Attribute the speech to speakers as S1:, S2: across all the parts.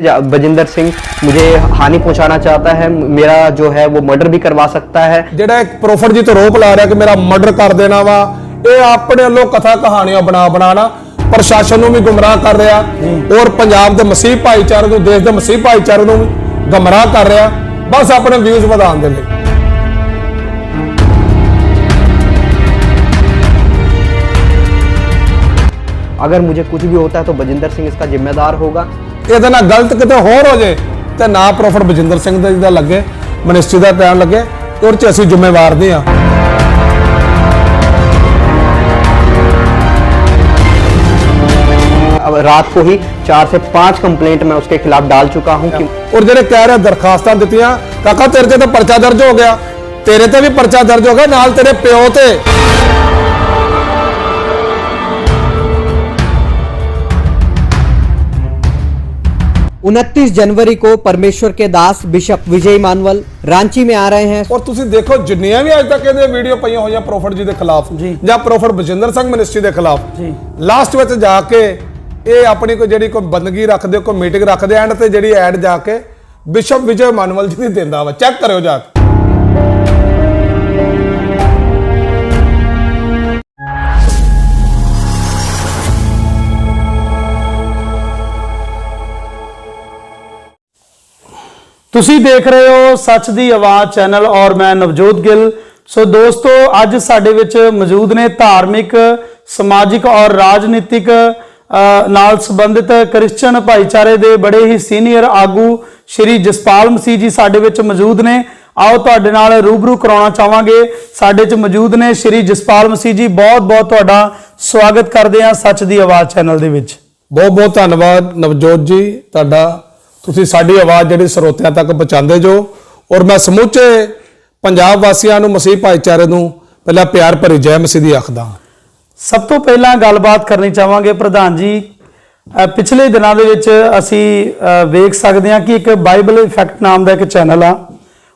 S1: जा- बजिंदर सिंह मुझे हानि पहुंचाना चाहता है मेरा जो है वो मर्डर भी करवा सकता है
S2: ਜਿਹੜਾ ਇੱਕ ਪ੍ਰੋਫਟ ਜੀ ਤੋਂ ਰੋਪ ਲਾ ਰਿਹਾ ਕਿ ਮੇਰਾ ਮਰਡਰ ਕਰ ਦੇਣਾ ਵਾ ਇਹ ਆਪਣੇ ਵੱਲੋਂ ਕਥਾ ਕਹਾਣੀਆਂ ਬਣਾ ਬਣਾਣਾ ਪ੍ਰਸ਼ਾਸਨ ਨੂੰ ਵੀ ਗੁੰਮਰਾਹ ਕਰ ਰਿਹਾ ਔਰ ਪੰਜਾਬ ਦੇ ਮਸੀਹ ਭਾਈਚਾਰੇ ਨੂੰ ਦੇਸ਼ ਦੇ ਮਸੀਹ ਭਾਈਚਾਰੇ ਨੂੰ ਵੀ ਗੁੰਮਰਾਹ ਕਰ ਰਿਹਾ ਬਸ ਆਪਣੇ ਵਿਊਜ਼ ਵਧਾਉਣ ਦੇ ਲਈ
S1: अगर मुझे कुछ भी होता है तो बजिंदर सिंह इसका जिम्मेदार होगा
S2: ਇਹਦੇ ਨਾਲ ਗਲਤ ਕਿਤੇ ਹੋਰ ਹੋ ਜੇ ਤੇ ਨਾ ਪ੍ਰੋਫਟ ਬਜਿੰਦਰ ਸਿੰਘ ਦਾ ਜਿਹਦਾ ਲੱਗੇ ਮਿਨਿਸਟਰੀ ਦਾ ਟਾਈਮ ਲੱਗੇ ਔਰ ਚ ਅਸੀਂ ਜ਼ਿੰਮੇਵਾਰ ਨਹੀਂ ਆ
S1: अब रात को ही चार से पांच कंप्लेंट मैं उसके खिलाफ डाल चुका हूं कि
S2: ਔਰ ਜਿਹੜੇ ਕਹਿ ਰਹੇ ਦਰਖਾਸਤਾਂ ਦਿੱਤੀਆਂ ਕਾਕਾ ਤੇਰੇ ਤੇ ਤਾਂ ਪਰਚਾ ਦਰਜ ਹੋ ਗਿਆ ਤੇਰੇ ਤੇ ਵੀ ਪਰਚਾ ਦਰਜ ਹੋ ਗਿਆ ਨਾਲ ਤੇਰੇ ਪਿਓ ਤੇ
S3: 29 जनवरी को परमेश्वर के दास बिशप विजय मानवल रांची में आ रहे हैं
S2: ਔਰ ਤੁਸੀਂ ਦੇਖੋ ਜਿੰਨੀਆਂ ਵੀ ਅੱਜ ਤੱਕ ਇਹਦੇ ਵੀਡੀਓ ਪਈਆਂ ਹੋਈਆਂ ਪ੍ਰੋਫਟ ਜੀ ਦੇ ਖਿਲਾਫ ਜਾਂ ਪ੍ਰੋਫਟ ਬਜਿੰਦਰ ਸਿੰਘ ਮਿਨਿਸਟਰੀ ਦੇ ਖਿਲਾਫ ਜੀ ਲਾਸਟ ਵਿੱਚ ਜਾ ਕੇ ਇਹ ਆਪਣੀ ਕੋਈ ਜਿਹੜੀ ਕੋਈ ਬੰਦਗੀ ਰੱਖਦੇ ਕੋਈ ਮੀਟਿੰਗ ਰੱਖਦੇ ਐਂਡ ਤੇ ਜਿਹੜੀ ਐਡ ਜਾ ਕੇ ਬਿਸ਼ਪ ਵਿਜੇ ਮਾਨਵਲ ਜੀ ਦੀ ਦਿੰਦਾ ਵਾ ਚੈੱਕ ਕਰਿਓ ਜਾ ਕੇ
S4: ਤੁਸੀਂ ਦੇਖ ਰਹੇ ਹੋ ਸੱਚ ਦੀ ਆਵਾਜ਼ ਚੈਨਲ ਔਰ ਮੈਂ ਨਵਜੋਤ ਗਿੱਲ। ਸੋ ਦੋਸਤੋ, ਅੱਜ ਸਾਡੇ ਵਿੱਚ ਮੌਜੂਦ ਨੇ ਧਾਰਮਿਕ, ਸਮਾਜਿਕ ਔਰ ਰਾਜਨੀਤਿਕ ਨਾਲ ਸੰਬੰਧਿਤ ਕ੍ਰਿਸਚੀਅਨ ਭਾਈਚਾਰੇ ਦੇ ਬੜੇ ਹੀ ਸੀਨੀਅਰ ਆਗੂ ਸ਼੍ਰੀ ਜਸਪਾਲ ਮਸੀਹ ਜੀ ਸਾਡੇ ਵਿੱਚ ਮੌਜੂਦ ਨੇ। ਆਓ ਤੁਹਾਡੇ ਨਾਲ ਰੂਬਰੂ ਕਰਾਉਣਾ ਚਾਹਾਂਗੇ। ਸਾਡੇ 'ਚ ਮੌਜੂਦ ਨੇ ਸ਼੍ਰੀ ਜਸਪਾਲ ਮਸੀਹ ਜੀ। ਬਹੁਤ ਬਹੁਤ ਤੁਹਾਡਾ ਸਵਾਗਤ ਕਰਦੇ ਹਾਂ ਸੱਚ ਦੀ ਆਵਾਜ਼ ਚੈਨਲ ਦੇ ਵਿੱਚ।
S2: ਬਹੁਤ ਬਹੁਤ ਧੰਨਵਾਦ ਨਵਜੋਤ ਜੀ, ਤੁਹਾਡਾ ਤੁਸੀਂ ਸਾਡੀ ਆਵਾਜ਼ ਜਿਹੜੀ ਸਰੋਤਿਆਂ ਤੱਕ ਪਹੁੰਚਾਉਂਦੇ ਜੋ। ਔਰ ਮੈਂ ਸਮੁੱਚੇ ਪੰਜਾਬ ਵਾਸੀਆਂ ਨੂੰ, ਮਸੀਹ ਭਾਈਚਾਰੇ ਨੂੰ ਪਹਿਲਾਂ ਪਿਆਰ ਭਰੀ ਜੈ ਮਸੀਹ ਦੀ ਆਖਦਾ
S4: ਸਭ ਤੋਂ ਪਹਿਲਾਂ ਗੱਲਬਾਤ ਕਰਨੀ ਚਾਹਾਂਗੇ ਪ੍ਰਧਾਨ ਜੀ। ਪਿਛਲੇ ਦਿਨਾਂ ਦੇ ਵਿੱਚ ਅਸੀਂ ਵੇਖ ਸਕਦੇ ਹਾਂ ਕਿ ਇੱਕ ਬਾਈਬਲ ਇਫੈਕਟ ਨਾਮ ਦਾ ਇੱਕ ਚੈਨਲ ਆ।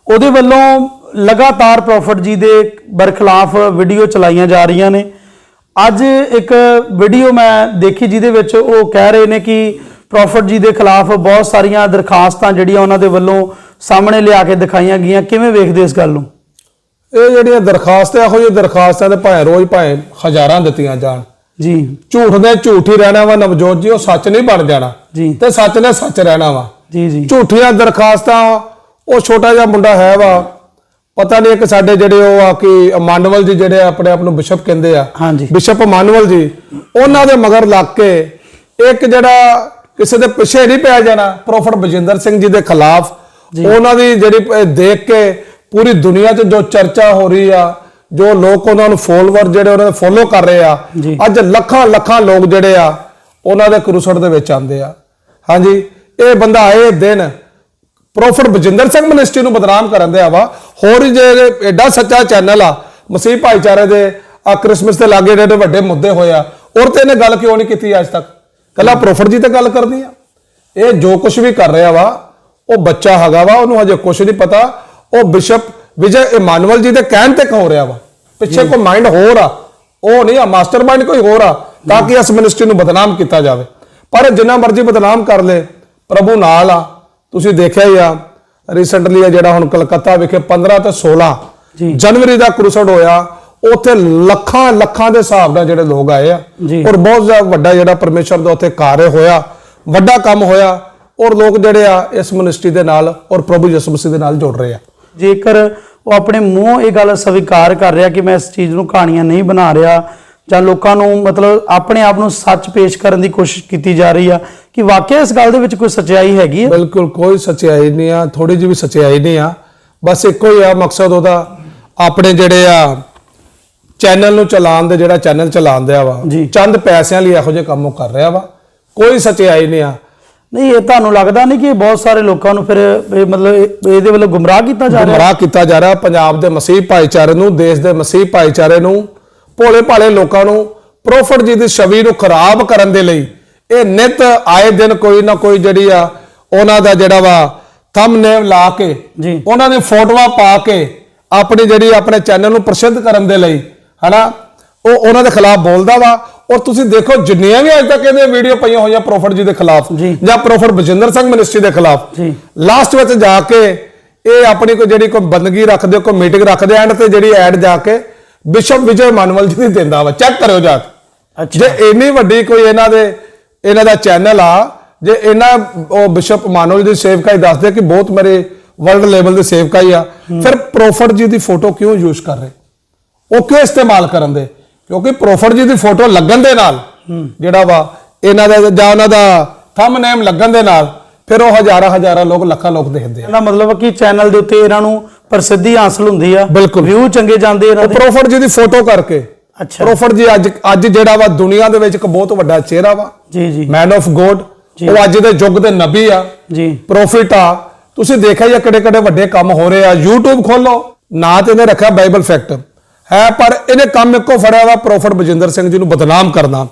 S4: ਉਹਦੇ ਵੱਲੋਂ ਲਗਾਤਾਰ ਪ੍ਰੋਫਟ ਜੀ ਦੇ ਬਰਖਲਾਫ ਵੀਡੀਓ ਚਲਾਈਆਂ ਜਾ ਰਹੀਆਂ ਨੇ। ਅੱਜ ਇੱਕ ਵੀਡੀਓ ਮੈਂ ਦੇਖੀ ਜਿਹਦੇ ਵਿੱਚ ਉਹ ਕਹਿ ਰਹੇ ਨੇ ਕਿ ਪ੍ਰੋਫਟ ਜੀ ਦੇ ਖਿਲਾਫ ਬਹੁਤ ਸਾਰੀਆਂ ਦਰਖਾਸਤਾਂ ਜਿਹੜੀਆਂ ਉਹਨਾਂ ਦੇ ਵੱਲੋਂ ਸਾਹਮਣੇ ਲਿਆ ਕੇ ਦਿਖਾਈਆਂ ਗਈਆਂ। ਕਿਵੇਂ ਵੇਖਦੇ ਇਸ ਗੱਲ ਨੂੰ?
S2: ਇਹ ਜਿਹੜੀਆਂ ਦਰਖਾਸਤਾਂ ਇਹੋ ਜਿਹੀਆਂ ਦਰਖਾਸਤਾਂ ਤੇ ਭਾਵੇਂ ਰੋਜ਼ ਭਾਵੇਂ ਹਜ਼ਾਰਾਂ ਦਿੱਤੀਆਂ ਜਾਣ।
S4: ਜੀ।
S2: ਝੂਠ ਨੇ ਝੂਠ ਹੀ ਰਹਿਣਾ ਵਾ ਨਵਜੋਤ ਜੀ ਉਹ ਸੱਚ ਨਹੀਂ ਬਣ ਜਾਣਾ।
S4: ਜੀ।
S2: ਤੇ ਸੱਚ ਨੇ ਸੱਚ ਰਹਿਣਾ ਵਾ।
S4: ਜੀ ਜੀ।
S2: ਝੂਠੀਆਂ ਦਰਖਾਸਤਾਂ ਉਹ ਛੋਟਾ ਜਿਹਾ ਮੁੰਡਾ ਹੈ ਵਾ। ਪਤਾ ਨਹੀਂ ਇੱਕ ਸਾਡੇ ਜਿਹੜੇ ਉਹ ਆ ਕਿ ਮਾਨਵਲ ਜੀ ਜਿਹੜੇ ਆਪਣੇ ਆਪ ਨੂੰ ਬਿਸ਼ਪ ਕਹਿੰਦੇ ਆ।
S4: ਹਾਂਜੀ।
S2: ਬਿਸ਼ਪ ਮਾਨਵਲ ਜੀ ਉਹਨਾਂ ਦੇ ਮਗਰ ਲੱਗ ਕੇ ਇੱਕ ਜਿਹੜਾ ਕਿਸੇ ਦੇ ਪਿੱਛੇ ਨਹੀਂ ਪਿਆ ਜਾਣਾ। ਪ੍ਰੋਫਟ ਬਜਿੰਦਰ ਸਿੰਘ ਜੀ ਦੇ ਖਿਲਾਫ। ਉਹਨਾਂ ਦੀ ਜਿਹੜੀ ਇਹ ਦੇਖ ਕੇ ਪੂਰੀ ਦੁਨੀਆ 'ਚ ਜੋ ਚਰਚਾ ਹੋ ਰਹੀ ਆ ਜੋ ਲੋਕ ਉਹਨਾਂ ਨੂੰ ਫੋਲੋਵਰ ਜਿਹੜੇ ਉਹਨਾਂ ਦੇ ਫੋਲੋ ਕਰ ਰਹੇ ਆ। ਅੱਜ ਲੱਖਾਂ ਲੱਖਾਂ ਲੋਕ ਜਿਹੜੇ ਆ ਉਹਨਾਂ ਦੇ ਕਰੂਸਟ ਦੇ ਵਿੱਚ ਆਉਂਦੇ ਆ। ਹਾਂਜੀ ਇਹ ਬੰਦਾ ਆਏ ਦਿਨ ਪ੍ਰੋਫਟ ਬਜਿੰਦਰ ਸਿੰਘ ਮਿਨਿਸਟਰੀ ਨੂੰ ਬਦਨਾਮ ਕਰਨ ਦੇ ਆਵਾ ਹੋਰ ਜੇ ਇਹ ਐਡਾ ਸੱਚਾ ਚੈਨਲ ਆ ਮਸੀਹ ਭਾਈਚਾਰੇ ਦੇ ਆ ਕ੍ਰਿਸਮਸ ਦੇ ਲਾਗੇ ਜਿਹੜੇ ਵੱਡੇ ਮੁੱਦੇ ਹੋਇਆ ਔਰ ਤੇ ਇਹਨੇ ਗੱਲ ਕਿਉਂ ਨਹੀਂ ਕੀਤੀ ਅੱਜ ਤੱਕ? ਕੱਲਾ ਪ੍ਰੋਫਟ ਜੀ ਤੇ ਗੱਲ ਕਰਦੀ ਆ। ਇਹ ਜੋ ਕੁਝ ਵੀ ਕਰ ਰਿਹਾ ਵਾ ਉਹ ਬੱਚਾ ਹੈਗਾ ਵਾ ਉਹਨੂੰ ਹਜੇ ਕੁਝ ਨਹੀਂ ਪਤਾ। ਉਹ ਬਿਸ਼ਪ ਵਿਜੇ ਇਮਾਨੁਅਲ ਜੀ ਦੇ ਕਹਿਣ ਤੇ ਹੋ ਰਿਹਾ ਵਾ? ਪਿੱਛੇ ਕੋਈ ਮਾਈਂਡ ਹੋਰ ਆ। ਉਹ ਨਹੀਂ ਆ ਮਾਸਟਰਮਾਈਂਡ ਕੋਈ ਹੋਰ ਆ ਤਾਂ ਕਿ ਇਸ ਮਿਨਿਸਟਰੀ ਨੂੰ ਬਦਨਾਮ ਕੀਤਾ ਜਾਵੇ। ਪਰ ਜਿੰਨਾ ਮਰਜ਼ੀ ਬਦਨਾਮ ਕਰ ਲੇ ਪ੍ਰਭੂ ਨਾਲ ਆ। ਤੁਸੀਂ ਦੇਖਿਆ ਹੀ ਆ ਰੀਸੈਂਟਲੀ ਆ ਜਿਹੜਾ ਹੁਣ ਕਲਕੱਤਾ ਵਿਖੇ 15 ਤੇ 16
S4: ਜੀ।
S2: ਜਨਵਰੀ ਦਾ ਕਰੂਸਡ ਹੋਇਆ। ਉੱਥੇ ਲੱਖਾਂ ਲੱਖਾਂ ਦੇ ਹਿਸਾਬ ਨਾਲ ਜਿਹੜੇ ਲੋਕ ਆਏ ਆ। ਔਰ ਬਹੁਤ ਜ਼ਿਆਦਾ ਵੱਡਾ ਜਿਹੜਾ ਪਰਮੇਸ਼ਰ ਦਾ ਉੱਥੇ ਕਾਰਜ ਹੋਇਆ ਵੱਡਾ ਕੰਮ ਹੋਇਆ ਔਰ ਲੋਕ ਜਿਹੜੇ ਆ ਇਸ ਮਿਨਿਸਟਰੀ ਦੇ ਨਾਲ ਔਰ ਪ੍ਰਭੂ ਯਿਸੂ ਮਸੀਹ ਦੇ ਨਾਲ ਜੁੜ ਰਹੇ ਆ।
S4: ਜੇਕਰ ਉਹ ਆਪਣੇ ਮੂੰਹੋਂ ਇਹ ਗੱਲ ਸਵੀਕਾਰ ਕਰ ਰਿਹਾ ਕਿ ਮੈਂ ਇਸ ਚੀਜ਼ ਨੂੰ ਕਹਾਣੀਆਂ ਨਹੀਂ ਬਣਾ ਰਿਹਾ ਜਾਂ ਲੋਕਾਂ ਨੂੰ ਮਤਲਬ ਆਪਣੇ ਆਪ ਨੂੰ ਸੱਚ ਪੇਸ਼ ਕਰਨ ਦੀ ਕੋਸ਼ਿਸ਼ ਕੀਤੀ ਜਾ ਰਹੀ ਆ ਕਿ ਵਾਕਿਆ ਇਸ ਗੱਲ ਦੇ ਵਿੱਚ ਕੋਈ ਸੱਚਾਈ ਹੈਗੀ ਹੈ
S2: ਬਿਲਕੁਲ ਕੋਈ ਸੱਚਾਈ ਨਹੀਂ ਆ ਥੋੜੀ ਜਿਹੀ ਵੀ ਸੱਚਾਈ ਨਹੀਂ ਆ। ਬਸ ਇੱਕੋ ਹੀ ਆ ਮਕਸਦ ਉਹਦਾ ਆਪਣੇ ਜਿਹੜੇ ਆ ਚੈਨਲ ਨੂੰ ਚਲਾਉਣ ਦੇ ਜਿਹੜਾ ਚੈਨਲ ਚਲਾਉਣ ਦਿਆ ਵਾ। ਚੰਦ ਪੈਸਿਆਂ ਲਈ ਇਹੋ ਜਿਹੇ ਕੰਮ ਕਰ ਰਿਹਾ ਵਾ ਕੋਈ ਸੱਚਾਈ ਨਹੀਂ ਆ
S4: ਨਹੀਂ ਇਹ ਤੁਹਾਨੂੰ ਲੱਗਦਾ ਨਹੀਂ ਕਿ ਬਹੁਤ ਸਾਰੇ ਲੋਕਾਂ ਨੂੰ ਫਿਰ ਇਹ ਮਤਲਬ ਇਹ- ਇਹਦੇ ਵੱਲੋਂ ਗੁੰਮਰਾਹ ਕੀਤਾ ਜਾ ਰਿਹਾ
S2: ਗੁੰਮਰਾਹ ਕੀਤਾ ਜਾ ਰਿਹਾ ਪੰਜਾਬ ਦੇ ਮਸੀਹ ਭਾਈਚਾਰੇ ਨੂੰ ਦੇਸ਼ ਦੇ ਮਸੀਹ ਭਾਈਚਾਰੇ ਨੂੰ ਭੋਲੇ ਭਾਲੇ ਲੋਕਾਂ ਨੂੰ ਪ੍ਰੋਫਟ ਜੀ ਦੀ ਛਵੀ ਨੂੰ ਖਰਾਬ ਕਰਨ ਦੇ ਲਈ ਇਹ ਨਿਤ ਆਏ ਦਿਨ ਕੋਈ ਨਾ ਕੋਈ ਜਿਹੜੀ ਆ ਉਹਨਾਂ ਦਾ ਜਿਹੜਾ ਵਾ ਥੰਬਨੇਮ ਲਾ ਕੇ। ਉਹਨਾਂ ਦੀ ਫੋਟੋਆਂ ਪਾ ਕੇ ਆਪਣੀ ਜਿਹੜੀ ਆਪਣੇ ਚੈਨਲ ਨੂੰ ਪ੍ਰਸਿੱਧ ਕਰਨ ਦੇ ਲਈ ਹਨਾ? ਉਹ ਉਹਨਾਂ ਦੇ ਖਿਲਾਫ ਬੋਲਦਾ ਵਾ। ਔਰ ਤੁਸੀਂ ਦੇਖੋ ਜਿੰਨੀਆਂ ਵੀ ਅੱਜ ਤੱਕ ਇਹਦੇ ਵੀਡੀਓ ਪਈਆਂ ਹੋਈਆਂ ਪ੍ਰੋਫਟ ਜੀ ਦੇ ਖਿਲਾਫ
S4: ਜੀ।
S2: ਪ੍ਰੋਫਟ ਬਜਿੰਦਰ ਸਿੰਘ ਮਿਨਿਸਟਰੀ ਦੇ ਖਿਲਾਫ। ਲਾਸਟ ਵਿੱਚ ਜਾ ਕੇ ਇਹ ਆਪਣੀ ਕੋਈ ਜਿਹੜੀ ਕੋਈ ਬੰਦਗੀ ਰੱਖਦੇ ਕੋਈ ਮੀਟਿੰਗ ਰੱਖਦੇ ਐਂਡ ਤੇ ਜਿਹੜੀ ਐਡ ਜਾ ਕੇ ਬਿਸ਼ਪ ਵਿਜੇ ਮਾਨਵਲ ਜੀ ਦੀ ਦਿੰਦਾ ਵਾ। ਚੈੱਕ ਕਰਿਓ ਜਾ ਕੇ।
S4: ਅੱਛਾ।
S2: ਜੇ ਇੰਨੀ ਵੱਡੀ ਕੋਈ ਇਹਨਾਂ ਦੇ ਇਹਨਾਂ ਦਾ ਚੈਨਲ ਆ ਜੇ ਇਹਨਾਂ ਉਹ ਬਿਸ਼ਪ ਮਾਨਵਲ ਦੀ ਸੇਵਕਾਈ ਦੱਸਦੇ ਕਿ ਬਹੁਤ ਮੇਰੇ ਵਰਲਡ ਲੈਵਲ ਦੇ ਸੇਵਕਾਈ ਆ ਫਿਰ ਪ੍ਰੋਫਟ ਜੀ ਦੀ ਫੋਟੋ ਕਿਉਂ ਯੂਜ਼ ਕਰ ਰਹੇ? ਉਹ ਕਿਉਂ ਇਸਤੇਮਾਲ ਕਰਨ ਦੇ? ਕਿਉਂਕਿ ਪ੍ਰੋਫਟ ਜੀ ਦੀ ਫੋਟੋ ਲੱਗਣ ਦੇ ਨਾਲ ਜਿਹੜਾ ਵਾ ਇਹਨਾਂ ਦਾ ਜਾਂ ਉਹਨਾਂ ਦਾ ਥੰਬ ਨੇਮ ਲੱਗਣ ਦੇ ਨਾਲ ਫਿਰ ਉਹ ਹਜ਼ਾਰਾਂ ਹਜ਼ਾਰਾਂ ਲੋਕ ਲੱਖਾਂ ਲੋਕ ਦੇਖਦੇ ਆ।
S4: ਇਹਦਾ ਮਤਲਬ ਕਿ ਚੈਨਲ ਦੇ ਉੱਤੇ ਇਹਨਾਂ ਨੂੰ ਪ੍ਰਸਿੱਧੀ ਹਾਸਲ ਹੁੰਦੀ ਆ। ਵਿਊ ਚੰਗੇ ਜਾਂਦੇ ਇਹਨਾਂ ਦੇ।
S2: ਪ੍ਰੋਫਟ ਜੀ ਦੀ ਫੋਟੋ ਕਰਕੇ।
S4: ਅੱਛਾ।
S2: ਪ੍ਰੋਫਟ ਜੀ ਅੱਜ ਅੱਜ ਜਿਹੜਾ ਵਾ ਦੁਨੀਆ ਦੇ ਵਿੱਚ ਇੱਕ ਬਹੁਤ ਵੱਡਾ ਚਿਹਰਾ ਵਾ।
S4: ਜੀ ਜੀ।
S2: Man of
S4: God.
S2: ਉਹ ਅੱਜ ਦੇ ਯੁੱਗ ਦੇ ਨਬੀ ਆ।
S4: ਜੀ।
S2: ਪ੍ਰੋਫਿਟ ਆ। ਤੁਸੀਂ ਦੇਖਿਆ ਜਾਂ ਕਿਹੜੇ ਕਿਹੜੇ ਵੱਡੇ ਕੰਮ ਹੋ ਰਹੇ ਆ। YouTube ਖੋਲੋ। ਨਾ ਤੇ ਇਹਨੇ ਰੱਖਿਆ ਬਾਈਬਲ ਫੈਕਟ ਹੈ, ਪਰ ਇਹਨੇ ਕੰਮ ਇੱਕੋ ਫੜਿਆ ਵਾ ਪ੍ਰੋਫਿਟ ਬਜਿੰਦਰ ਸਿੰਘ ਜੀ ਨੂੰ ਬਦਨਾਮ ਕਰਨਾ।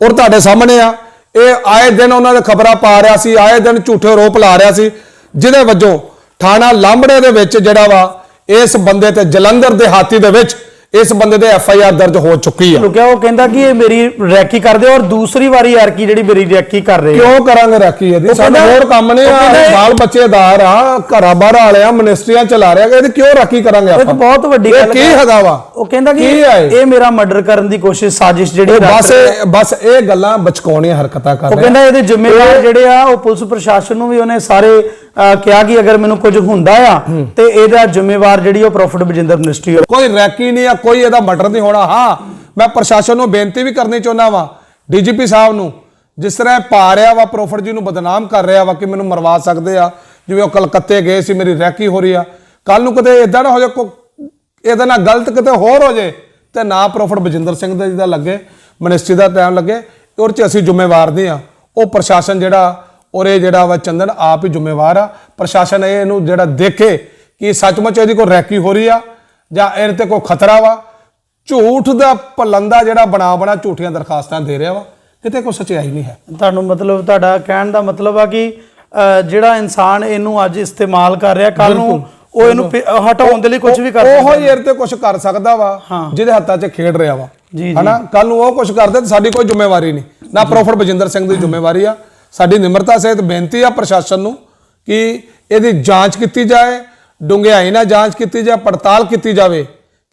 S2: ਔਰ ਤੁਹਾਡੇ ਸਾਹਮਣੇ ਆ, ਇਹ ਆਏ ਦਿਨ ਉਹਨਾਂ ਦੇ ਖਬਰਾਂ ਪਾ ਰਿਹਾ ਸੀ, ਆਏ ਦਿਨ ਝੂਠੇ ਆਰੋਪ ਲਾ ਰਿਹਾ ਸੀ, ਜਿਹਦੇ ਵਜੋਂ ਥਾਣਾ ਲਾਂਬੜੇ ਦੇ ਵਿੱਚ ਜਿਹੜਾ ਵਾ, ਇਸ ਬੰਦੇ ਤੇ ਜਲੰਧਰ ਦੇ ਹਾਤੀ ਦੇ ਵਿੱਚ ਇਸ ਬੰਦੇ ਦੇ ਐਫ ਆਈ ਆਰ ਦਰਜ ਹੋ ਚੁੱਕੀ ਆ
S4: ਲੁਕਿਆ ਉਹ ਕਹਿੰਦਾ ਕਿ ਇਹ ਮੇਰੀ ਰੈਕੀ ਕਰਦੇ ਔਰ ਦੂਸਰੀ ਵਾਰੀ ਯਾਰ ਕੀ ਜਿਹੜੀ ਮੇਰੀ ਰੈਕੀ ਕਰ ਰਹੇ ਆ।
S2: ਕਿਉਂ ਕਰਾਂਗੇ ਰਾਖੀ ਇਹਦੀ ਸਾਨੂੰ
S4: ਕਹਿੰਦਾ-
S2: ਹੋਰ ਕੰਮ ਨੇ
S4: ਉਹ
S2: ਆ
S4: ਕਹਿੰਦਾ ਇਹ-
S2: ਬਾਲ ਬੱਚੇਦਾਰ ਆ ਘਰਾਂ ਬਾਹਰ ਵਾਲੇ ਆ ਮਿਨਿਸਟਰੀਆਂ ਚਲਾ ਰਿਹਾ ਇਹਦੀ ਕਿਉਂ ਰਾਖੀ ਕਰਾਂਗੇ
S4: ਇਹ
S2: ਆਪਾਂ
S4: ਤਾਂ ਬਹੁਤ ਵੱਡੀ
S2: ਇਹ
S4: ਗੱਲ
S2: ਕੀ। ਹੈਗਾ ਵਾ
S4: ਉਹ ਕਹਿੰਦਾ ਕਿ
S2: ਇਹ?
S4: ਇਹ ਮੇਰਾ ਮਰਡਰ ਕਰਨ ਦੀ ਕੋਸ਼ਿਸ਼ ਸਾਜ਼ਿਸ਼ ਜਿਹੜੀ ਰਚ
S2: ਬਸ
S4: ਰਿਹਾ।
S2: ਇਹ- ਬਸ ਇਹ ਗੱਲਾਂ ਬਚਕਾਉਣੀਆਂ ਹਰਕਤਾਂ ਕਰ
S4: ਉਹ
S2: ਰਿਹਾ
S4: ਕਹਿੰਦਾ ਇਹਦੇ ਜ਼ਿੰਮੇਵਾਰ ਜਿਹੜੇ ਆ ਉਹ ਪੁਲਿਸ ਪ੍ਰਸ਼ਾਸਨ ਨੂੰ ਵੀ ਉਹਨੇ ਸਾਰੇ ਕਿਹਾ ਕਿ ਅਗਰ ਮੈਨੂੰ ਕੁਝ ਹੁੰਦਾ ਆ ਤੇ ਇਹਦਾ ਜ਼ਿੰਮੇਵਾਰ ਜਿਹੜੀ ਉਹ ਪ੍ਰੋਫਿਟ ਬਜਿੰਦਰ ਮਿਨਿਸਟਰੀ
S2: ਕੋਈ ਰੈਕੀ ਨਹੀਂ ਆ ਕੋਈ ਇਹਦਾ ਮਰਡਰ ਨਹੀਂ ਹੋਣਾ। ਹਾਂ ਮੈਂ ਪ੍ਰਸ਼ਾਸਨ ਨੂੰ ਬੇਨਤੀ ਵੀ ਕਰਨੀ ਚਾਹੁੰਦਾ ਵਾਂ ਡੀਜੀਪੀ ਸਾਹਿਬ ਨੂੰ ਜਿਸ ਤਰ੍ਹਾਂ ਪਾ ਰਿਹਾ ਵਾ ਪ੍ਰੋਫਿਟ ਜੀ ਨੂੰ ਬਦਨਾਮ ਕਰ ਰਿਹਾ ਵਾ ਕਿ ਮੈਨੂੰ ਮਰਵਾ ਸਕਦੇ ਆ। ਜਿਵੇਂ ਉਹ ਕਲਕੱਤੇ ਗਏ ਸੀ ਮੇਰੀ ਰੈਕੀ ਹੋ ਰਹੀ ਆ। ਕੱਲ ਨੂੰ ਕਿਤੇ ਇਦਾਂ ਨਾ ਹੋ ਜਾ ਕੋ ਇਹਦੇ ਨਾਲ ਗਲਤ ਕਿਤੇ ਹੋਰ ਹੋ ਜੇ ਤੇ ਨਾ ਪ੍ਰੋਫਿਟ ਬਜਿੰਦਰ ਸਿੰਘ ਦਾ ਜਿਹਦਾ ਲੱਗੇ ਮਿਨਿਸਟਰੀ ਦਾ ਟਾਈਮ ਲੱਗੇ ਔਰ ਚ ਅਸੀਂ ਜ਼ਿੰਮੇਵਾਰ ਨਹੀਂ ਆ। ਉਹ ਪ੍ਰਸ਼ਾਸਨ ਜਿਹੜਾ ਔਰ ਇਹ ਜਿਹੜਾ ਵਾ ਚੰਦਨ ਆਪ ਹੀ ਜ਼ਿੰਮੇਵਾਰ ਆ। ਪ੍ਰਸ਼ਾਸਨ ਇਹ ਇਹਨੂੰ ਜਿਹੜਾ ਦੇਖੇ ਕਿ ਸੱਚਮੁੱਚ ਇਹਦੀ ਕੋਈ ਰੈਕੀ ਹੋ ਰਹੀ ਆ ਜਾਂ ਇਹਦੇ ਤੇ ਕੋਈ ਖਤਰਾ ਵਾ। ਝੂਠ ਦਾ ਪਲੰਦਾ ਜਿਹੜਾ ਬਣਾ ਬਣਾ ਝੂਠੀਆਂ ਦਰਖਾਸਤਾਂ ਦੇ ਰਿਹਾ ਵਾ। ਕਿਤੇ ਕੋਈ ਸਚਾਈ ਨਹੀਂ ਹੈ।
S4: ਤੁਹਾਨੂੰ ਮਤਲਬ ਤੁਹਾਡਾ ਕਹਿਣ ਦਾ ਮਤਲਬ ਆ ਕਿ ਜਿਹੜਾ ਇਨਸਾਨ ਇਹਨੂੰ ਅੱਜ ਇਸਤੇਮਾਲ ਕਰ ਰਿਹਾ ਕੱਲ ਨੂੰ ਉਹ ਇਹਨੂੰ ਹਟਾਉਣ ਦੇ ਲਈ ਕੁਝ ਵੀ ਕਰ
S2: ਉਹ
S4: ਸਕਦਾ
S2: ਹੀ ਇਹਦੇ ਤੇ ਕੁਝ ਕਰ ਸਕਦਾ ਵਾ। ਜਿਹਦੇ ਹੱਥਾਂ 'ਚ ਖੇਡ ਰਿਹਾ ਵਾ। ਹਨਾ? ਕੱਲ ਨੂੰ ਉਹ ਕੁਝ ਕਰਦੇ ਤਾਂ ਸਾਡੀ ਕੋਈ ਜ਼ਿੰਮੇਵਾਰੀ ਨਹੀਂ। ਨਾ ਪ੍ਰੋਫੈਸਰ ਬਜਿੰਦਰ ਸਿੰਘ ਦੀ ਜ਼ਿੰਮੇਵਾਰੀ ਆ ਸਾਡੀ ਨਿਮਰਤਾ ਸਹਿਤ ਬੇਨਤੀ ਆ ਪ੍ਰਸ਼ਾਸਨ ਨੂੰ ਕਿ ਇਹਦੀ ਜਾਂਚ ਕੀਤੀ ਜਾਏ ਡੂੰਘਾਈ ਨਾਲ ਜਾਂਚ ਕੀਤੀ ਜਾਏ, ਪੜਤਾਲ ਕੀਤੀ ਜਾਵੇ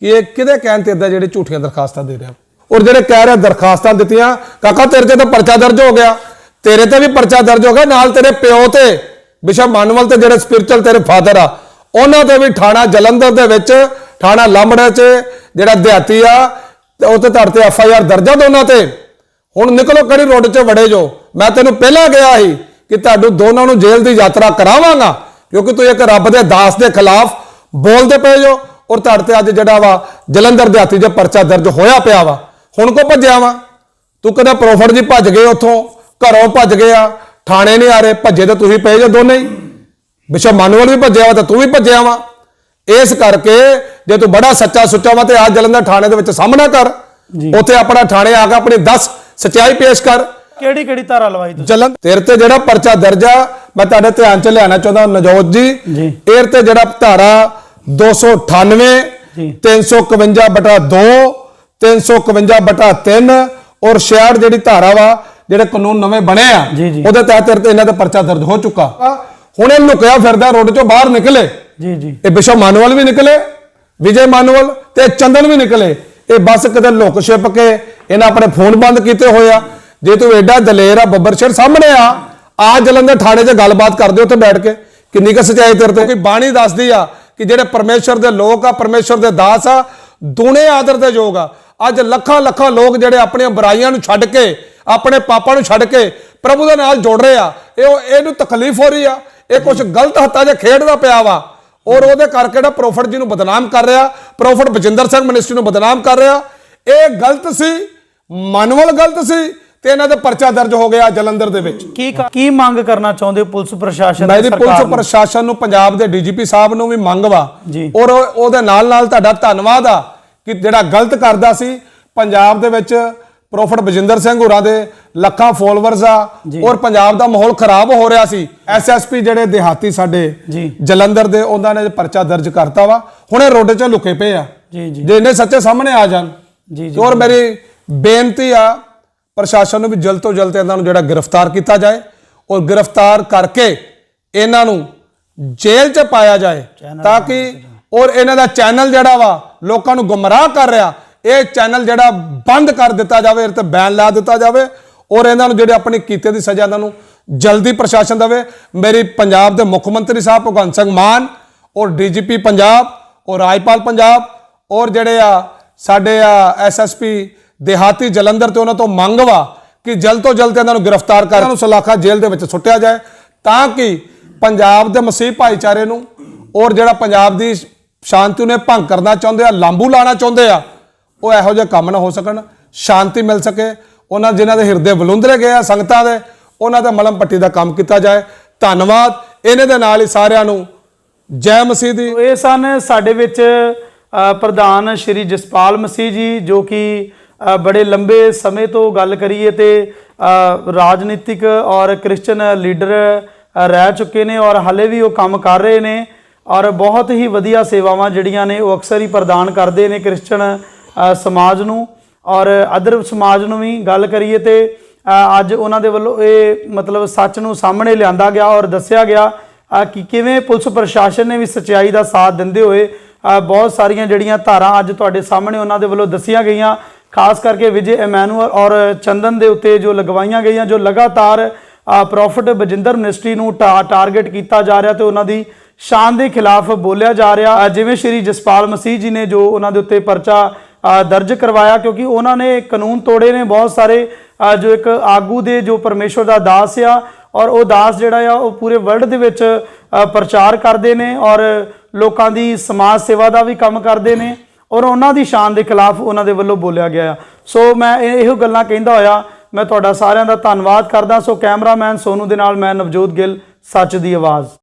S2: ਕਿ ਇਹ ਕਿਹਦੇ ਕਹਿਣ ਤੇ ਇਦਾਂ ਜਿਹੜੇ ਝੂਠੀਆਂ ਦਰਖਾਸਤਾਂ ਦੇ ਰਿਹਾ। ਔਰ ਜਿਹੜੇ ਕਹਿ ਰਹੇ ਦਰਖਾਸਤਾਂ ਦਿੱਤੀਆਂ, ਕਾਕਾ ਤੇਰੇ ਤੇ ਤਾਂ ਪਰਚਾ ਦਰਜ ਹੋ ਗਿਆ, ਤੇਰੇ ਤੇ ਵੀ ਪਰਚਾ ਦਰਜ ਹੋ ਗਿਆ, ਨਾਲ ਤੇਰੇ ਪਿਓ ਤੇ ਬਿਸ਼ਪ ਮਾਨਵਲ ਤੇ ਜਿਹੜੇ ਸਪਿਰਚੁਅਲ ਤੇਰੇ ਫਾਦਰ ਆ, ਉਹਨਾਂ ਤੇ ਵੀ ਥਾਣਾ ਜਲੰਧਰ ਦੇ ਵਿੱਚ, ਥਾਣਾ ਲਾਂਬੜਾ 'ਚ ਜਿਹੜਾ ਦਿਹਾਤੀ ਆ, ਤੇ ਉਹ ਤੇ ਧੜ ਤੇ ਐਫ ਆਈ ਆਰ ਦਰਜ ਆ ਦੋਨਾਂ ਤੇ। ਹੁਣ ਨਿਕਲੋ ਕਿਹੜੀ ਰੋਡ 'ਚ ਵੜੇ ਜੋ। ਮੈਂ ਤੈਨੂੰ ਪਹਿਲਾਂ ਗਿਆ ਸੀ ਕਿ ਤੁਹਾਨੂੰ ਦੋਨਾਂ ਨੂੰ ਜੇਲ੍ਹ ਦੀ ਯਾਤਰਾ ਕਰਾਵਾਂਗਾ ਕਿਉਂਕਿ ਤੂੰ ਇੱਕ ਰੱਬ ਦੇ ਦਾਸ ਦੇ ਖਿਲਾਫ ਬੋਲਦੇ ਪਏ ਜੋ ਔਰ ਧੜ ਤੇ ਅੱਜ ਜਿਹੜਾ ਵਾ ਜਲੰਧਰ ਦਿਹਾਤੀ 'ਚ ਪਰਚਾ ਦਰਜ ਹੋਇਆ ਪਿਆ ਵਾ ਹੁਣ ਕੋ ਭੱਜਿਆ ਵਾ? ਤੂੰ ਕਦੇ ਪ੍ਰੋਫਟ ਜੀ ਭੱਜ ਗਏ ਉੱਥੋਂ ਘਰੋਂ ਭੱਜ ਗਏ ਆ ਥਾਣੇ ਨਹੀਂ ਆ ਰਹੇ ਭੱਜੇ ਤਾਂ ਤੁਸੀਂ ਪਏ ਜੋ ਦੋਨੇ ਹੀ। ਬਿਸ਼ਪ ਮਾਨੂਅਲ ਵੀ ਭੱਜਿਆ ਵਾ ਤਾਂ ਤੂੰ ਵੀ ਭੱਜਿਆ ਵਾ। ਇਸ ਕਰਕੇ ਜੇ ਤੂੰ ਬੜਾ ਸੱਚਾ ਸੁੱਚਾ ਵਾ ਤੇ ਆ ਜਲੰਧਰ ਥਾਣੇ ਦੇ ਵਿੱਚ ਸਾਹਮਣਾ ਕਰ ਉੱਥੇ ਆਪਣਾ ਥਾਣੇ ਆ ਕੇ ਆਪਣੀ 10 ਸਚਾਈ ਪੇਸ਼ ਕਰ।
S4: ਕਿਹੜੀ ਕਿਹੜੀ ਧਾਰਾ ਲਵਾਈ ਤੁਸੀਂ?
S2: ਜਲੰਧਰ ਤੇਰੇ ਤੇ ਜਿਹੜਾ ਪਰਚਾ ਦਰਜ ਆ ਮੈਂ ਤੁਹਾਡੇ ਧਿਆਨ ਚ ਲਿਆਣਾ ਚਾਹੁੰਦਾ ਨਜੋਤ ਜੀ।
S4: ਜੀ।
S2: ਇਹ ਤੇ ਜਿਹੜਾ ਧਾਰਾ 298
S4: ਜੀ।
S2: 351 ਬਟਾ 2 351 ਬਟਾ 3 ਔਰ 66 ਜਿਹੜੀ ਧਾਰਾ ਵਾ ਜਿਹੜੇ ਕਾਨੂੰਨ ਨਵੇਂ ਬਣੇ ਆ
S4: ਜੀ, ਜੀ।
S2: ਉਹਦੇ ਤਹਿਤ ਤੇਰੇ ਤੇ ਇਹਨਾਂ ਤੇ ਪਰਚਾ ਦਰਜ ਹੋ ਚੁੱਕਾ। ਹੁਣ ਇਹ ਲੁਕਿਆ ਫਿਰਦਾ ਰੋਡ ਚੋਂ ਬਾਹਰ ਨਿਕਲੇ।
S4: ਜੀ ਜੀ।
S2: ਇਹ ਬਿਸ਼ਪ ਮਾਨੂਅਲ ਵੀ ਨਿਕਲੇ ਵਿਜੇ ਮਾਨੂਅਲ ਤੇ ਚੰਦਨ ਵੀ ਨਿਕਲੇ। ਇਹ ਬਸ ਕਿਤੇ ਲੁਕ ਛਿਪ ਕੇ ਇਹਨਾਂ ਆਪਣੇ ਫੋਨ ਬੰਦ ਕੀਤੇ ਹੋਏ ਆ। ਜੇ ਤੂੰ ਐਡਾ ਦਲੇਰ ਆ, ਬੱਬਰ ਸ਼ੇਰ ਸਾਹਮਣੇ ਆ ਆ ਜਲੰਧਰ ਥਾਣੇ 'ਚ ਗੱਲਬਾਤ ਕਰਦੇ ਉੱਥੇ ਬੈਠ ਕੇ। ਕਿੰਨੀ ਕੁ ਸਚਾਈ ਤੇਰੇ ਤੇ? ਕੋਈ ਬਾਣੀ ਦੱਸਦੀ ਆ ਕਿ ਜਿਹੜੇ ਪਰਮੇਸ਼ਰ ਦੇ ਲੋਕ ਆ, ਪਰਮੇਸ਼ਰ ਦੇ ਦਾਸ ਆ ਦੁਨੇ ਆਦਰ ਦੇ ਯੋਗ ਆ। ਅੱਜ ਲੱਖਾਂ ਲੱਖਾਂ ਲੋਕ ਜਿਹੜੇ ਆਪਣੀਆਂ ਬੁਰਾਈਆਂ ਨੂੰ ਛੱਡ ਕੇ, ਆਪਣੇ ਪਾਪਾਂ ਨੂੰ ਛੱਡ ਕੇ ਪ੍ਰਭੂ ਦੇ ਨਾਲ ਜੁੜ ਰਹੇ ਆ। ਇਹ ਉਹ- ਇਹਨੂੰ ਤਕਲੀਫ ਹੋ ਰਹੀ ਆ। ਇਹ ਕੁਝ ਗਲਤ ਹੱਥਾਂ 'ਚ ਖੇਡਦਾ ਪਿਆ ਵਾ। ਔਰ ਉਹਦੇ ਕਰਕੇ ਜਿਹੜਾ ਪ੍ਰੋਫਟ ਜੀ ਨੂੰ ਬਦਨਾਮ ਕਰ ਰਿਹਾ, ਪ੍ਰੋਫਟ ਬਜਿੰਦਰ ਸਿੰਘ ਮਿਨਿਸਟਰੀ ਨੂੰ ਬਦਨਾਮ ਕਰ ਰਿਹਾ, ਇਹ ਗਲਤ ਸੀ, ਮਨਵਲ ਗਲਤ ਸੀ ਤੇ ਇਹਨਾਂ ਦੇ ਪਰਚਾ ਦਰਜ ਹੋ ਗਿਆ ਜਲੰਧਰ ਦੇ ਵਿੱਚ
S4: ਕੀ ਕੀ ਮੰਗ ਕਰਨਾ ਚਾਹੁੰਦੇ ਹੋ ਪੁਲਿਸ ਪ੍ਰਸ਼ਾਸਨ
S2: ਮੈਂ
S4: ਸਰਕਾਰ
S2: ਪੁਲਿਸ? ਪ੍ਰਸ਼ਾਸਨ ਨੂੰ ਪੰਜਾਬ ਦੇ ਡੀਜੀਪੀ ਸਾਹਿਬ ਨੂੰ ਵੀ ਮੰਗ ਵਾ। ਔਰ ਉਹ- ਉਹਦੇ ਨਾਲ ਨਾਲ ਤੁਹਾਡਾ ਧੰਨਵਾਦ ਆ ਕਿ ਜਿਹੜਾ ਗਲਤ ਕਰਦਾ ਸੀ ਪੰਜਾਬ ਦੇ ਵਿੱਚ ਪ੍ਰੋਫਟ ਬਜਿੰਦਰ ਸਿੰਘ ਹੋਰਾਂ ਦੇ ਲੱਖਾਂ ਫੋਲੋਅਰਸ ਆ ਔਰ ਪੰਜਾਬ ਦਾ ਮਾਹੌਲ ਖਰਾਬ ਹੋ ਰਿਹਾ ਸੀ ਐਸਐਸਪੀ ਜਿਹੜੇ ਦਿਹਾਤੀ ਸਾਡੇ। ਜਲੰਧਰ ਦੇ ਉਹਨਾਂ ਨੇ ਪਰਚਾ ਦਰਜ ਕਰਤਾ ਵਾ ਹੁਣ ਇਹ ਰੋਡੇ 'ਚ ਲੁਕੇ ਪਏ ਆ
S4: ਜੀ, ਜੀ।
S2: ਜੇ ਇਹਨੇ ਸੱਚੇ ਸਾਹਮਣੇ ਆ ਜਾਣ
S4: ਜੀ ਜੀ
S2: ਔਰ ਮੇਰੀ ਬੇਨਤੀ ਆ ਪ੍ਰਸ਼ਾਸਨ ਨੂੰ ਵੀ ਜਲਦ ਤੋਂ ਜਲਦ ਇਹਨਾਂ ਨੂੰ ਜਿਹੜਾ ਗ੍ਰਿਫਤਾਰ ਕੀਤਾ ਜਾਏ ਔਰ ਗ੍ਰਿਫਤਾਰ ਕਰਕੇ ਇਹਨਾਂ ਨੂੰ ਜੇਲ੍ਹ 'ਚ ਪਾਇਆ ਜਾਏ ਤਾਂ ਕਿ ਔਰ ਇਹਨਾਂ ਦਾ ਚੈਨਲ ਜਿਹੜਾ ਵਾ ਲੋਕਾਂ ਨੂੰ ਗੁੰਮਰਾਹ ਕਰ ਰਿਹਾ ਇਹ ਚੈਨਲ ਜਿਹੜਾ ਬੰਦ ਕਰ ਦਿੱਤਾ ਜਾਵੇ ਤੇ ਬੈਨ ਲਾ ਦਿੱਤਾ ਜਾਵੇ ਔਰ ਇਹਨਾਂ ਨੂੰ ਜਿਹੜੇ ਆਪਣੀ ਕੀਤੇ ਦੀ ਸਜ਼ਾ ਇਹਨਾਂ ਨੂੰ ਜਲਦੀ ਪ੍ਰਸ਼ਾਸਨ ਦੇਵੇ। ਮੇਰੀ ਪੰਜਾਬ ਦੇ ਮੁੱਖ ਮੰਤਰੀ ਸਾਹਿਬ ਭਗਵੰਤ ਸਿੰਘ ਮਾਨ ਔਰ ਡੀਜੀਪੀ ਪੰਜਾਬ ਔਰ ਰਾਜਪਾਲ ਪੰਜਾਬ ਔਰ ਜਿਹੜੇ ਆ ਸਾਡੇ ਆ ਐਸਐਸਪੀ ਦਿਹਾਤੀ ਜਲੰਧਰ ਤੇ ਉਹਨਾਂ ਤੋਂ ਮੰਗ ਵਾ ਕਿ ਜਲਦ ਤੋਂ ਜਲਦ ਇਹਨਾਂ ਨੂੰ ਗ੍ਰਿਫਤਾਰ ਕਰ ਇਹਨਾਂ ਨੂੰ ਸਲਾਖਾ ਜੇਲ੍ਹ ਦੇ ਵਿੱਚ ਸੁੱਟਿਆ ਜਾਏ, ਤਾਂ ਕਿ ਪੰਜਾਬ ਦੇ ਮਸੀਹ ਭਾਈਚਾਰੇ ਨੂੰ ਔਰ ਜਿਹੜਾ ਪੰਜਾਬ ਦੀ ਸ਼ਾਂਤੀ ਨੂੰ ਭੰਗ ਕਰਨਾ ਚਾਹੁੰਦੇ ਆ ਲਾਂਬੂ ਲਾਣਾ ਚਾਹੁੰਦੇ ਆ, ਉਹ ਇਹੋ ਜਿਹੇ ਕੰਮ ਨਾ ਹੋ ਸਕਣ, ਸ਼ਾਂਤੀ ਮਿਲ ਸਕੇ। ਉਹਨਾਂ ਜਿਨ੍ਹਾਂ ਦੇ ਹਿਰਦੇ ਬਲੁੰਦਰੇ ਗਏ ਆ ਸੰਗਤਾਂ ਦੇ, ਉਹਨਾਂ ਦਾ ਮਲਮ ਪੱਟੀ ਦਾ ਕੰਮ ਕੀਤਾ ਜਾਏ। ਧੰਨਵਾਦ। ਇਹਨੇ ਦੇ ਨਾਲ ਹੀ ਸਾਰਿਆਂ ਨੂੰ ਜੈ ਮਸੀਹ ਦੀ।
S4: ਇਹ ਸਨ ਸਾਡੇ ਵਿੱਚ ਪ੍ਰਧਾਨ ਸ਼੍ਰੀ ਜਸਪਾਲ ਮਸੀਹ ਜੀ, ਜੋ ਕਿ ਬੜੇ ਲੰਬੇ ਸਮੇਂ ਤੋਂ ਗੱਲ ਕਰੀਏ ਤੇ ਰਾਜਨੀਤਿਕ ਔਰ ਕ੍ਰਿਸਚੀਅਨ ਲੀਡਰ ਰਹਿ ਚੁੱਕੇ ਨੇ ਔਰ ਹਲੇ ਵੀ ਉਹ ਕੰਮ ਕਰ ਰਹੇ ਨੇ ਔਰ ਬਹੁਤ ਹੀ ਵਧੀਆ ਸੇਵਾਵਾਂ ਜਿਹੜੀਆਂ ਨੇ ਉਹ ਅਕਸਰ ਹੀ ਪ੍ਰਦਾਨ ਕਰਦੇ ਨੇ ਕ੍ਰਿਸਚੀਅਨ ਸਮਾਜ ਨੂੰ ਔਰ ਅਦਰ ਸਮਾਜ ਨੂੰ ਵੀ ਗੱਲ ਕਰੀਏ ਤੇ ਅੱਜ ਉਹਨਾਂ ਦੇ ਵੱਲੋਂ ਇਹ ਮਤਲਬ ਸੱਚ ਨੂੰ ਸਾਹਮਣੇ ਲਿਆਂਦਾ ਗਿਆ ਔਰ ਦੱਸਿਆ ਗਿਆ ਕਿ ਕਿਵੇਂ ਪੁਲਿਸ ਪ੍ਰਸ਼ਾਸਨ ਨੇ ਵੀ ਸਚਾਈ ਦਾ ਸਾਥ ਦਿੰਦੇ ਹੋਏ ਬਹੁਤ ਸਾਰੀਆਂ ਜਿਹੜੀਆਂ ਧਾਰਾਂ ਅੱਜ ਤੁਹਾਡੇ ਸਾਹਮਣੇ ਉਹਨਾਂ ਦੇ ਵੱਲੋਂ ਦੱਸੀਆਂ ਗਈਆਂ ਖਾਸ ਕਰਕੇ ਵਿਜੇ ਐਮੈਨੂਅਲ ਔਰ ਚੰਦਨ ਦੇ ਉੱਤੇ ਜੋ ਲਗਵਾਈਆਂ ਗਈਆਂ, ਜੋ ਲਗਾਤਾਰ ਪ੍ਰੋਫਿਟ ਬਜਿੰਦਰ ਮਿਨਿਸਟਰੀ ਨੂੰ ਟਾ- ਟਾਰਗੇਟ ਕੀਤਾ ਜਾ ਰਿਹਾ ਤੇ ਉਹਨਾਂ ਦੀ ਸ਼ਾਨ ਦੇ ਖਿਲਾਫ ਬੋਲਿਆ ਜਾ ਰਿਹਾ। ਜਿਵੇਂ ਸ਼੍ਰੀ ਜਸਪਾਲ ਮਸੀਹ ਜੀ ਨੇ ਜੋ ਉਹਨਾਂ ਦੇ ਉੱਤੇ ਪਰਚਾ ਦਰਜ ਕਰਵਾਇਆ, ਕਿਉਂਕਿ ਉਹਨਾਂ ਨੇ ਕਾਨੂੰਨ ਤੋੜੇ ਨੇ ਬਹੁਤ ਸਾਰੇ ਜੋ ਇੱਕ ਆਗੂ ਦੇ ਜੋ ਪਰਮੇਸ਼ਵਰ ਦਾ ਦਾਸ ਆ ਔਰ ਉਹ ਦਾਸ ਜਿਹੜਾ ਆ, ਉਹ ਪੂਰੇ ਵਰਲਡ ਦੇ ਵਿੱਚ ਪ੍ਰਚਾਰ ਕਰਦੇ ਨੇ ਔਰ ਲੋਕਾਂ ਦੀ ਸਮਾਜ ਸੇਵਾ ਦਾ ਵੀ ਕੰਮ ਕਰਦੇ ਨੇ। ਔਰ ਉਹਨਾਂ ਦੀ ਸ਼ਾਨ ਦੇ ਖਿਲਾਫ ਉਹਨਾਂ ਦੇ ਵੱਲੋਂ ਬੋਲਿਆ ਗਿਆ ਆ। ਸੋ ਮੈਂ ਇਹੋ ਗੱਲਾਂ ਕਹਿੰਦਾ ਹੋਇਆ, ਮੈਂ ਤੁਹਾਡਾ ਸਾਰਿਆਂ ਦਾ ਧੰਨਵਾਦ ਕਰਦਾ। ਸੋ ਕੈਮਰਾਮੈਨ ਸੋਨੂ ਦੇ ਨਾਲ ਮੈਂ ਨਵਜੋਤ ਗਿੱਲ, ਸੱਚ ਦੀ ਆਵਾਜ਼।